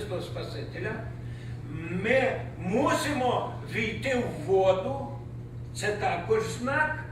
Христос Спасителя, ми мусимо війти в воду, це також знак,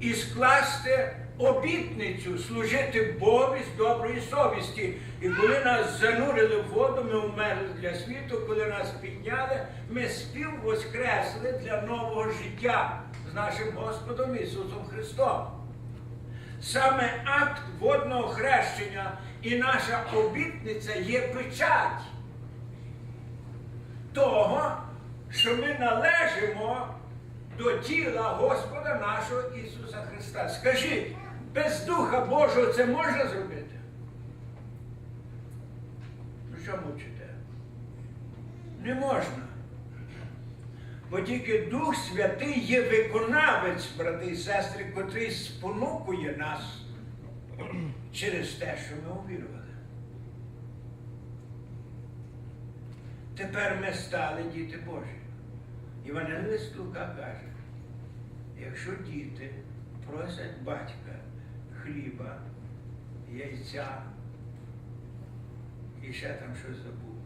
і скласти обітницю, служити Богу з доброї совісті. І коли нас занурили в воду, ми вмерли для світу, коли нас підняли, ми спів воскресли для нового життя з нашим Господом Ісусом Христом. Саме акт водного хрещення і наша обітниця є печать того, що ми належимо до тіла Господа нашого Ісуса Христа. Скажіть, без Духа Божого це можна зробити? Ну що мучите? Не можна. Бо тільки Дух Святий є виконавець, брати і сестри, котрий спонукує нас через те, що ми увірували. Тепер ми стали діти Божі. Івангелист Лука каже, якщо діти просять батька хліба, яйця і ще там щось забув,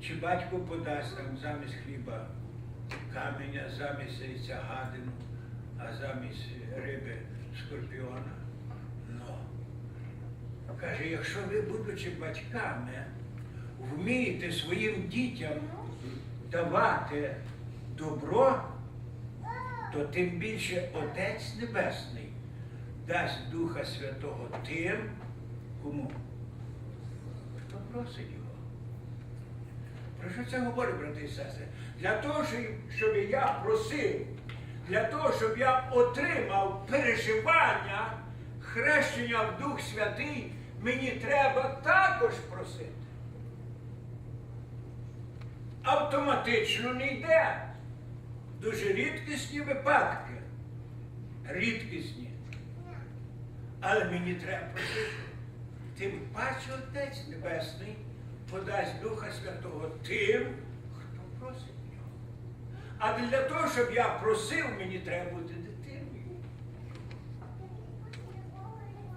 чи батько подасть там замість хліба каменя, замість яйця гадину, а замість риби скорпіона? Каже, якщо ви, будучи батьками, вмієте своїм дітям давати добро, то тим більше Отець Небесний дасть Духа Святого тим, кому? Хто просить його. Про що це говорить, брати і сестри? Для того, щоб я просив, для того, щоб я отримав переживання, хрещення в Дух Святий, мені треба також просити. Автоматично не йде. Дуже рідкісні випадки. Рідкісні. Але мені треба просити. Тим паче Отець Небесний подасть Духа Святого тим, хто просить нього. А для того, щоб я просив, мені треба бути дитиною.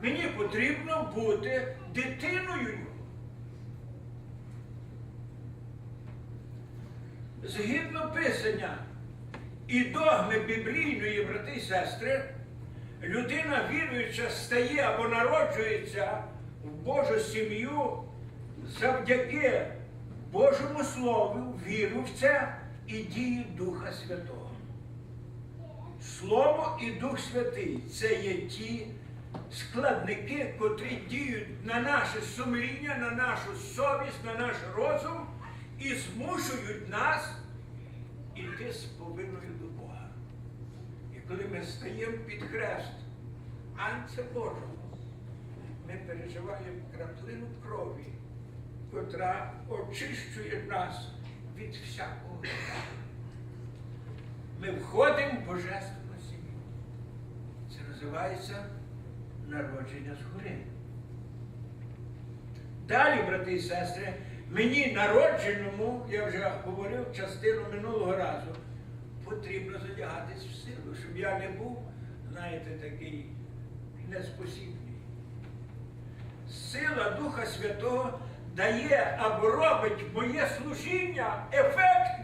Мені потрібно бути дитиною. його. Згідно писання і догми біблійної, брати і сестри, людина віруюча стає або народжується в Божу сім'ю завдяки Божому Слову, віру в це і дії Духа Святого. Слово і Дух Святий це є ті складники, котрі діють на наше сумління, на нашу совість, на наш розум і змушують нас іти з повинною до Бога. І коли ми стаємо під хрест Анця Божого, ми переживаємо краплину крові, котра очищує нас від всякого гріха. Ми входимо в божественну сім'ю. Це називається народження згори. Далі, брати і сестри, мені народженому, я вже говорив частину минулого разу, потрібно задягатись в силу, щоб я не був, знаєте, такий неспосібний. Сила Духа Святого дає або робить моє служіння ефектним.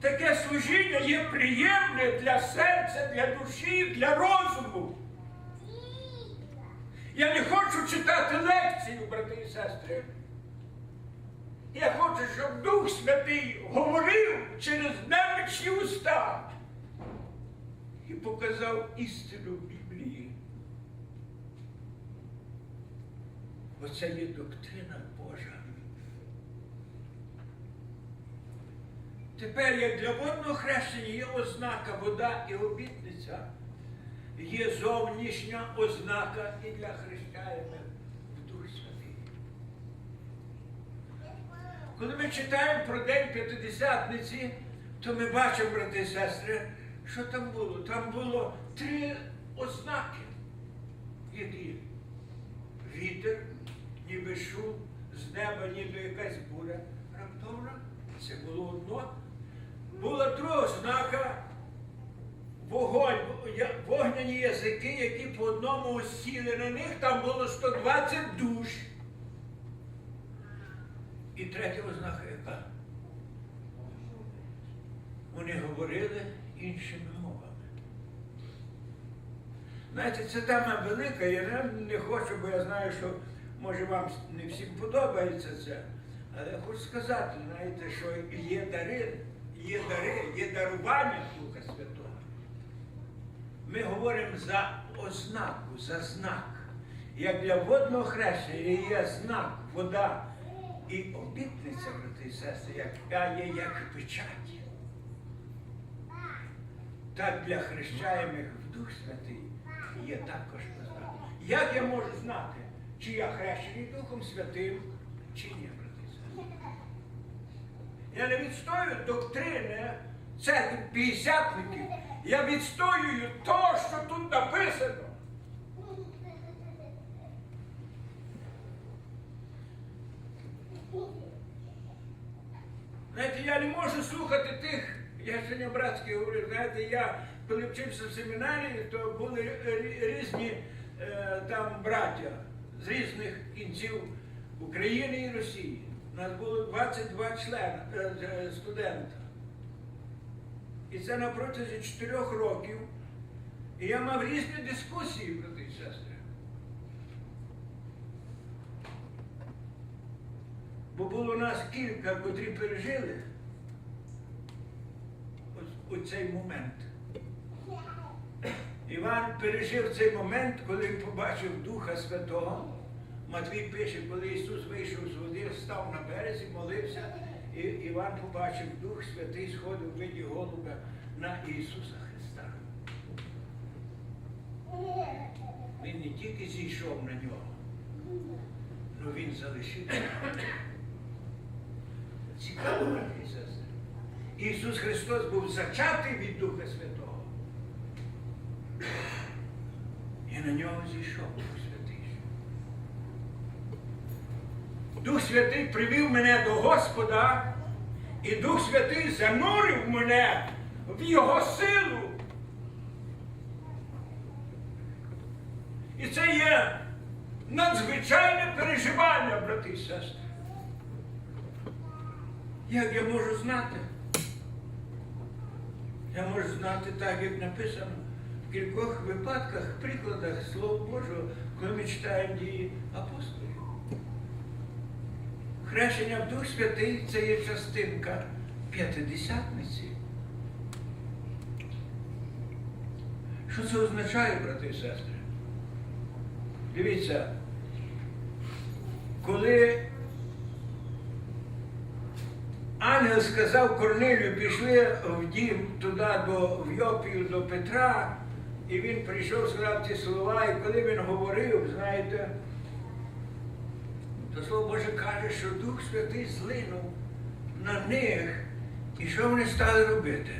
Таке служіння є приємне для серця, для душі, для розуму. Я не хочу читати лекцію, брати і сестри. Я хочу, щоб Дух Святий говорив через немічні уста і показав істину в Біблії. Бо це є доктрина Божа. Тепер, як для водного хрещення є ознака вода і обітниця, є зовнішня ознака і для хрещаємих в Дух Святий. Коли ми читаємо про День П'ятидесятниці, то ми бачимо, брати і сестри, що там було. Там було три ознаки, які вітер, ніби шум, з неба, ніби якась буря. Раптовно це було одно. Була друга ознака вогонь, вогняні язики, які по одному осіли на них, там було 120 душ. І третя ознака яка? Вони говорили іншими мовами. Знаєте, це тема велика, я не- хочу, бо я знаю, що може вам не всім подобається це. Але я хочу сказати, знаєте, що є дари, є дари, є дарування Духа Святого. Ми говоримо за ознаку, за знак. Як для водного хрещення є знак, вода і обітниця, брати і сестри, яка є як печать. Так для хрещаємих в Дух Святий є також знак. Як я можу знати, чи я хрещений Духом Святим, чи ні, брати і сестри? Я не відстоюю доктрини церкви п'ятдесятників. Я відстоюю то, що тут написано. Знаєте, я не можу слухати тих, я сьогодні братський говорив, знаєте, я коли вчився в семінарії, то були різні е, там браття з різних кінців України і Росії. У нас було 22 члени, е, е, студента. І це на протязі 4 років. І я мав різні дискусії, брати і сестри. Бо було нас кілька, котрі пережили ось- оцей момент. Іван пережив цей момент, коли побачив Духа Святого. Матвій пише, коли Ісус вийшов з води, став на березі, молився, і Іван побачив Дух Святий сходив в виді голуба на Ісуса Христа. Він не тільки зійшов на нього, але він залишився. Цікаво, брати і. Ісус Христос був зачатий від Духа Святого. І на нього зійшов Дух Святий. Привів мене до Господа, і Дух Святий занурив мене в Його силу. І це є надзвичайне переживання, брати і сестри. Як я можу знати? Я можу знати так, як написано в кількох випадках, прикладах Слова Божого, коли ми читаємо дії апостолів. Хрещення в Дух Святий це є частинка п'ятидесятниці. Що це означає, брати і сестри? Дивіться, коли ангел сказав Корнилію, пішли в дім туди до в Йопію до Петра, і він прийшов, сказав ці слова, і коли він говорив, знаєте, то Слово Боже каже, що Дух Святий злинув на них. І що вони стали робити?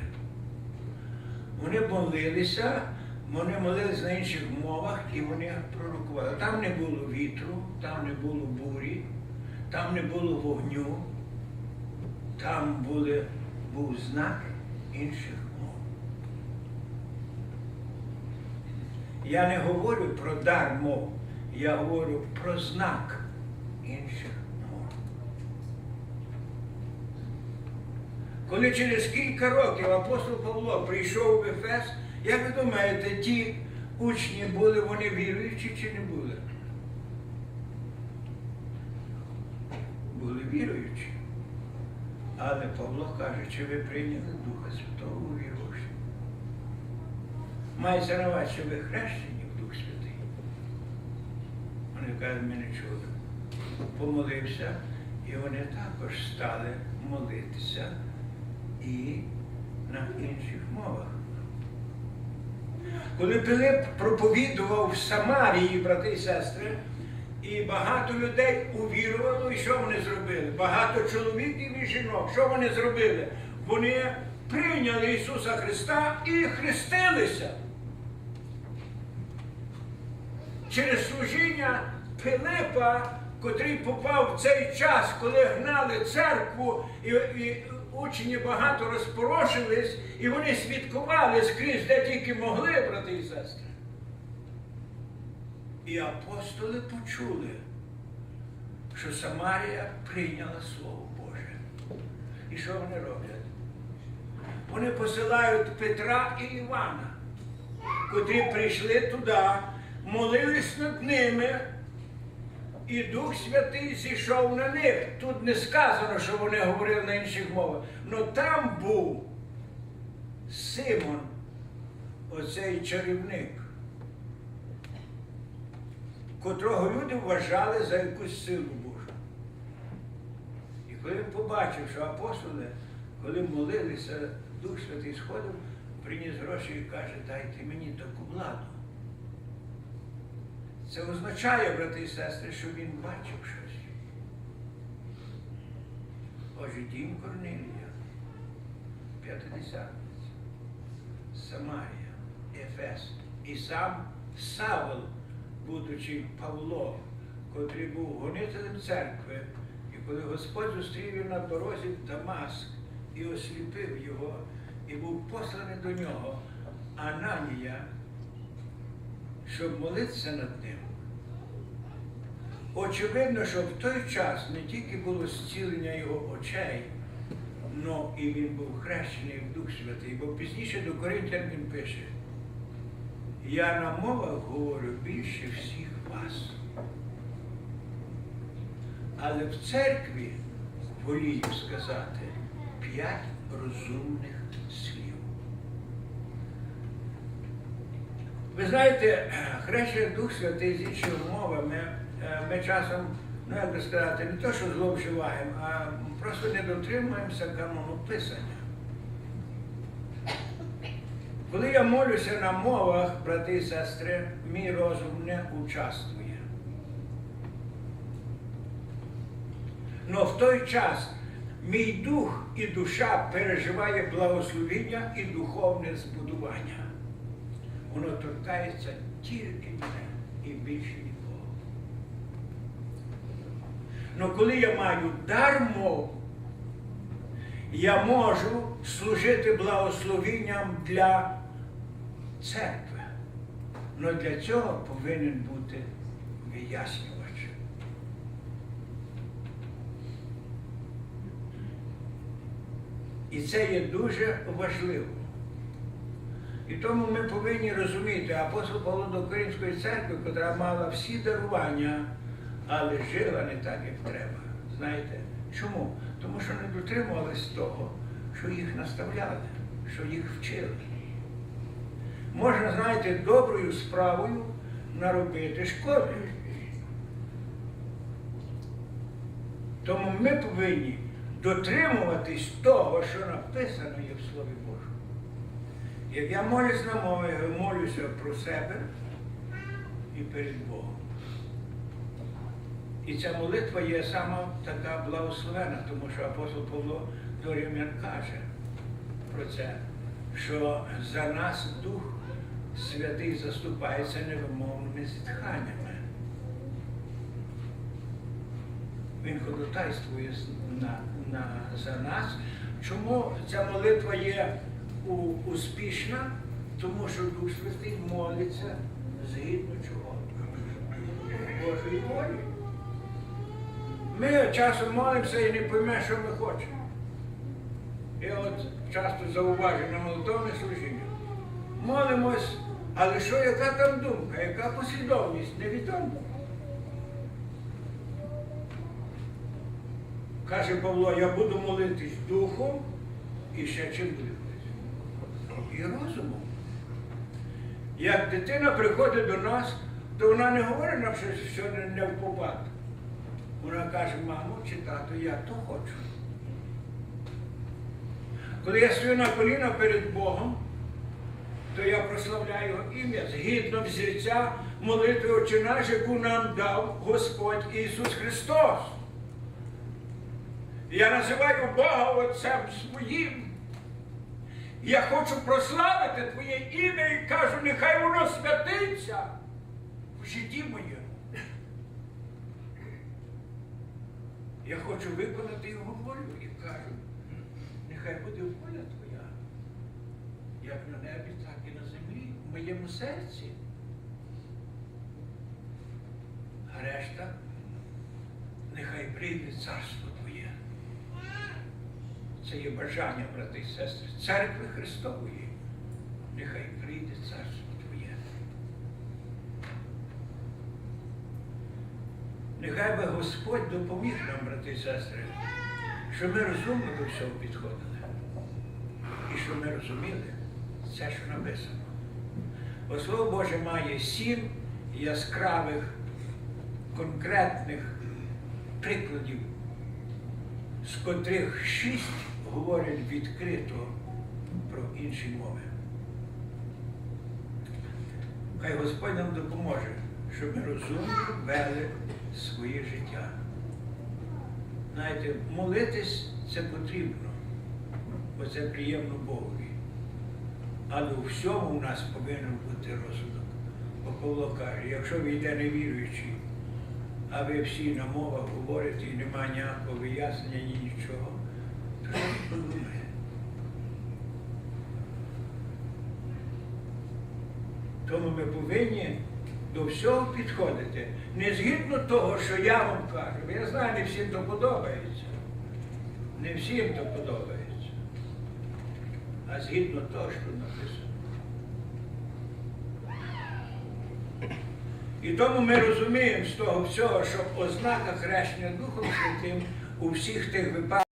Вони молилися, вони молилися на інших мовах і вони пророкували. Там не було вітру, там не було бурі, там не було вогню, там були, був знак інших мов. Я не говорю про дар мов, я говорю про знак інших мов. Коли через кілька років апостол Павло прийшов в Ефес, як ви думаєте, ті учні були вони віруючі чи не були? Були віруючі. Але Павло каже, чи ви прийняли Духа Святого увірувавши? Мається на увазі, що ви хрещені в Дух Святий. Вони кажуть, ми не. Помолився, і вони також стали молитися і на інших мовах. Коли Пилип проповідував в Самарії, брати і сестри, і багато людей увірувало, і що вони зробили? Багато чоловіків і жінок. Що вони зробили? Вони прийняли Ісуса Христа і хрестилися. Через служіння Пилипа, котрий попав в цей час, коли гнали церкву і, і учні багато розпорошились, і вони свідкували скрізь, де тільки могли, брати і сестри. І апостоли почули, що Самарія прийняла Слово Боже. І що вони роблять? Вони посилають Петра і Івана, котрі прийшли туди, молились над ними, і Дух Святий зійшов на них. Тут не сказано, що вони говорили на інших мовах. але там був Симон, оцей чарівник, котрого люди вважали за якусь силу Божу. І коли він побачив, що апостоли, коли молилися, Дух Святий сходив, приніс гроші і каже, дайте мені таку владу. Це означає, брати і сестри, що він бачив щось. Отже, дім Корнилія, п'ятидесятниця, Самарія, Ефес. І сам Савол, будучи Павло, котрий був гонителем церкви, і коли Господь зустрів його на дорозі в Дамаск і осліпив його, і був посланий до нього Ананія, щоб молитися над ним. Очевидно, що в той час не тільки було зцілення його очей, але і він був хрещений в Дух Святий, бо пізніше до Коринтян він пише, я на мовах говорю більше всіх вас. Але в церкві волію сказати п'ять розумних слів. Ви знаєте, хрещений Дух Святий з іншими мовами, е, ми часом, ну як би сказати, не то, що зловживаємо, а просто не дотримуємося канону Писання. Коли я молюся на мовах, брати і сестри, мій розум не участвує. Но в той час мій дух і душа переживає благословіння і духовне збудування. Воно торкається тільки мене і більше нікого. Но коли я маю дар мов, я можу служити благословінням для церкви. Но для цього повинен бути вияснювач. І це є дуже важливо. І тому ми повинні розуміти, апостол Павло до Коринської церкви, яка мала всі дарування, але жила не так, як треба. Знаєте? Чому? Тому що не дотримувались того, що їх наставляли, що їх вчили. Можна, знаєте, доброю справою наробити шкоди. Тому ми повинні дотримуватись того, що написано є в Слові Божому. Як я молюсь на мові, я молюся про себе і перед Богом. І ця молитва є сама така благословена, тому що апостол Павло до Римлян каже про це, що за нас Дух Святий заступається невимовними зітханнями. Він ходатайствує на, на, за нас. Чому ця молитва є успішна? Тому що Дух Святий молиться згідно чого? Божої волі. Ми часом молимося і не поймемо, що ми хочемо. Я от часто зауважую на молитовне служіння. Молимось, але що, яка там думка, яка послідовність, невідомо. Каже Павло, я буду молитись духом і ще чим молитися? І розумом. Як дитина приходить до нас, то вона не говорить нам, що, не, впопад. Вона каже, мамо чи тато, я то хочу. Коли я стою на коліна перед Богом, то я прославляю його ім'я згідно взірця молитви наш, яку нам дав Господь Ісус Христос. Я називаю Бога Отцем своїм. Я хочу прославити Твоє ім'я і кажу, нехай воно святиться в житті моєму. Я хочу виконати його волю і кажу, нехай буде воля Твоя, як на небі, так і на землі, в моєму серці. А решта, нехай прийде царство. Це є бажання, брати і сестри, церкви Христової. Нехай прийде царство Твоє. Нехай би Господь допоміг нам, брати і сестри, щоб ми розумно до всього підходили. І щоб ми розуміли це, що написано. Бо Слово Боже має сім яскравих, конкретних прикладів, з котрих шість говорять відкрито про інші мови. Хай Господь нам допоможе, щоб ми розумно вели своє життя. Знаєте, молитись це потрібно, бо це приємно Богові. Але у всьому у нас повинен бути розсудок. Бо Павло каже, якщо ви йде невіруючий, а ви всі на мовах говорите і немає ніякого вияснення, ні нічого, то що він подумає? Тому ми повинні до всього підходити. Не згідно того, що я вам кажу. Я знаю, не всім то подобається. Не всім то подобається. А згідно того, що написано. І тому ми розуміємо з того всього, що ознака хрещення Духом Святим у всіх тих випадках.